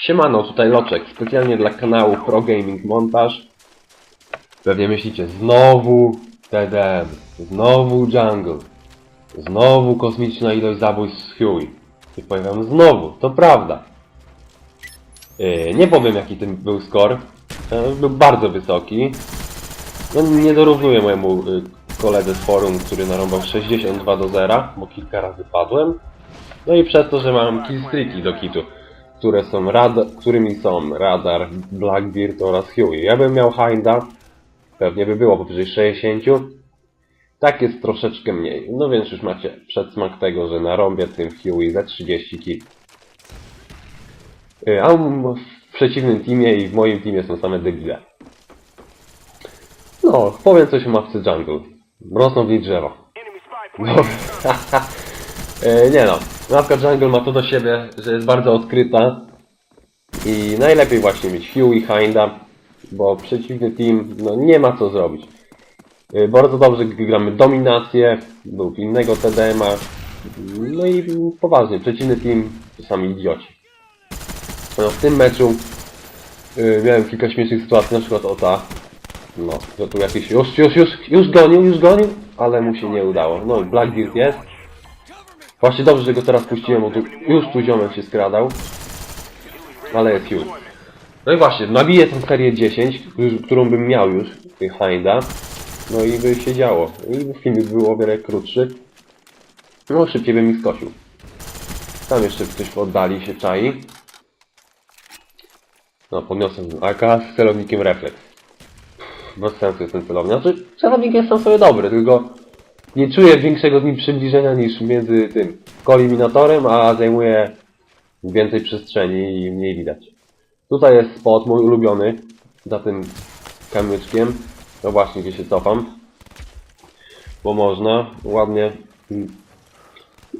Siemano, tutaj Loczek, specjalnie dla kanału Pro Gaming Montaż. Pewnie myślicie, znowu TDM, znowu Jungle, znowu kosmiczna ilość zabójstw z Huey. I powiem znowu, to prawda. Yy, nie powiem jaki ten był score, E, był bardzo wysoki. No, nie dorównuję mojemu y, koledze z forum, który narąbał 62 do 0, bo kilka razy padłem. No i przez to, że mam killstreaki do kitu, które są rad którymi są Radar, Blackbeard oraz Huey. Ja bym miał Hinda, pewnie by było powyżej 60. Tak jest troszeczkę mniej. No więc już macie przedsmak tego, że narąbię tym Huey za 30 kill. Y, A w przeciwnym teamie i w moim teamie są same debile. No, powiem coś o mapce Jungle. Rosną w niej drzewa. No, E, nie no, mapka Jungle ma to do siebie, że jest bardzo odkryta i najlepiej właśnie mieć Hugh i Hinda, bo przeciwny team no, nie ma co zrobić. E, Bardzo dobrze gdy gramy dominację, lub innego TDM-a, no i poważnie, przeciwny team to sami idioci. No, w tym meczu y, miałem kilka śmiesznych sytuacji, na przykład o ta, no, że tu jakiś, już, już, już, już gonił, już gonił, ale mu się nie udało. No i Blackbeard jest. Właśnie dobrze, że go teraz puściłem, bo tu, już tu ziomek się skradał. Ale jest już. No i właśnie, nabiję tą serię 10, już- którą bym miał już, Hinda. No i by się działo. I film by był o wiele krótszy. No szybciej bym ich skosił. Tam jeszcze ktoś oddali się czai. No, podniosłem AK z celownikiem refleks. Bez sensu jest ten celownik. Znaczy, celownik jest sam sobie dobry, tylko nie czuję większego z nim przybliżenia niż między tym koliminatorem, a zajmuje więcej przestrzeni i mniej widać. Tutaj jest spot mój ulubiony, za tym kamyczkiem. No właśnie, gdzie się cofam. Bo można ładnie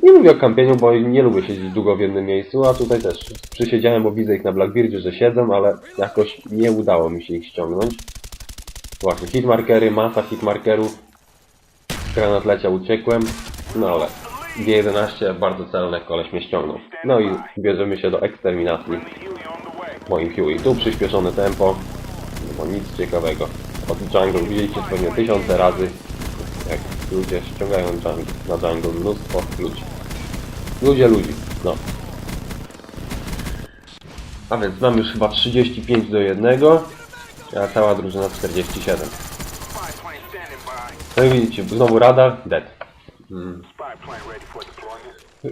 nie mówię o kampieniu, bo nie lubię siedzieć długo w jednym miejscu, a tutaj też przysiedziałem, bo widzę ich na Blackbeardzie, że siedzą, ale jakoś nie udało mi się ich ściągnąć. Właśnie, hitmarkery, masa hitmarkerów. Granat leciał, uciekłem. No ale G11 bardzo celne, koleś mnie ściągnął. No i bierzemy się do eksterminacji moim Huey. Tu przyspieszone tempo, no bo nic ciekawego. Od jungle widzieliście pewnie tysiące razy, jak ludzie ściągają jungle, na jungle mnóstwo ludzi. Ludzie ludzi, no. A więc mam już chyba 35 do 1, a cała drużyna 47. No i widzicie, znowu radar, dead. Mm.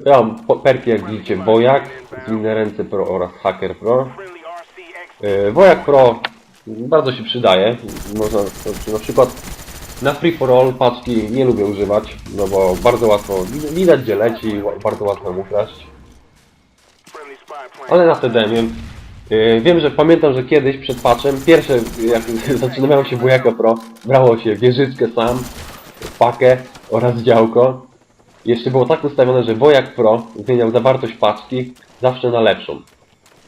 Ja mam perki jak widzicie Wojak, Zwinne Ręce Pro oraz Hacker Pro. Yy, Wojak Pro bardzo się przydaje. Można na przykład na Free for All paczki nie lubię używać, no bo bardzo łatwo, widać gdzie leci, bardzo łatwo ją ukraść. Ale na TDM-ie yy, wiem, że pamiętam, że kiedyś przed patchem, pierwsze jak zaczynałem się Wojaka Pro, brało się wieżyczkę sam, pakę oraz działko. Jeszcze było tak ustawione, że Wojak Pro zmieniał zawartość paczki zawsze na lepszą.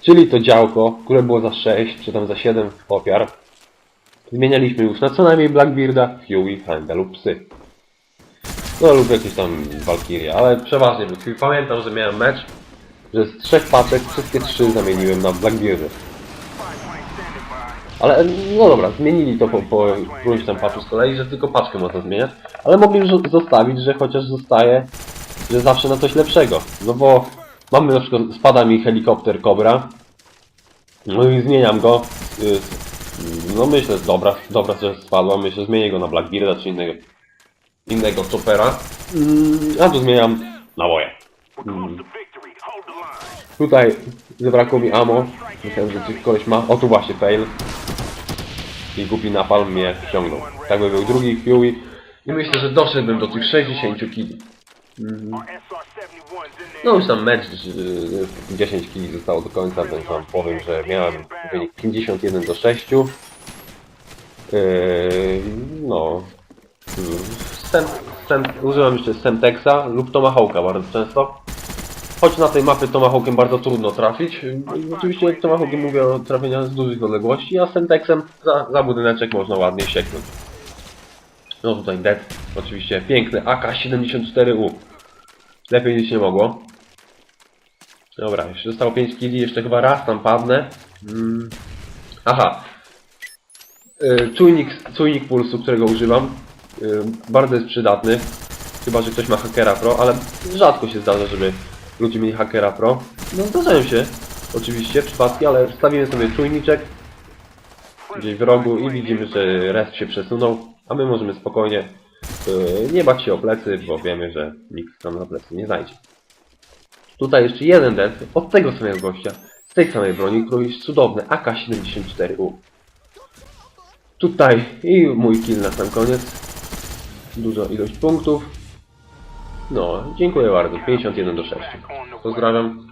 Czyli to działko, które było za 6 czy tam za 7 ofiar, zmienialiśmy już na co najmniej Blackbearda, Huey, Hanga lub psy. No lub jakieś tam Valkyrie, ale przeważnie pamiętam, że miałem mecz, że z trzech paczek wszystkie trzy zamieniłem na Blackbeardy. Ale no dobra, zmienili to po, po którymś tam patchu z kolei, że tylko paczkę można zmieniać, ale mogli zostawić, że chociaż zostaje, że zawsze na coś lepszego. No bo mamy na przykład, spada mi helikopter Cobra, no i zmieniam go, y, no myślę, dobra, dobra, że spadła, myślę, zmienię go na Blackbearda czy innego, innego chopera, Mm, a tu zmieniam na moje. Mm. Tutaj zabrakło mi ammo. Myślałem, że coś koleś ma. O tu właśnie fail. I głupi napalm mnie ściągnął. Tak by był drugi Huey. I myślę, że doszedłbym do tych 60 kili. No już tam mecz, y, 10 kili zostało do końca, więc wam powiem, że miałem wynik 51 do 6. Yy, no. Mm, Sem, sem, używam jeszcze Semtexa lub Tomahawka bardzo często. Choć na tej mapie Tomahawkiem bardzo trudno trafić. Oczywiście Tomahawkiem mówię o trafieniach z dużych odległości, a Semtexem za, za budyneczek można ładnie sieknąć. No tutaj Dead, oczywiście piękny AK-74U. Lepiej nic nie mogło. Dobra, jeszcze zostało 5 killi, jeszcze chyba raz tam padnę. Mm. Aha. Y, Czujnik, czujnik pulsu, którego używam, y, bardzo jest przydatny. Chyba, że ktoś ma hakera pro, ale rzadko się zdarza, żeby ludzie mieli hakera pro. No zdarzają się, oczywiście, przypadki, ale wstawimy sobie czujniczek gdzieś w rogu i widzimy, że rest się przesunął, a my możemy spokojnie y, nie bać się o plecy, bo wiemy, że nikt tam na plecy nie znajdzie. Tutaj jeszcze jeden dead od tego samego gościa, z tej samej broni, który jest cudowny AK-74U. Tutaj i mój kill na sam koniec. Duża ilość punktów. No, dziękuję bardzo. 51 do 6. Pozdrawiam.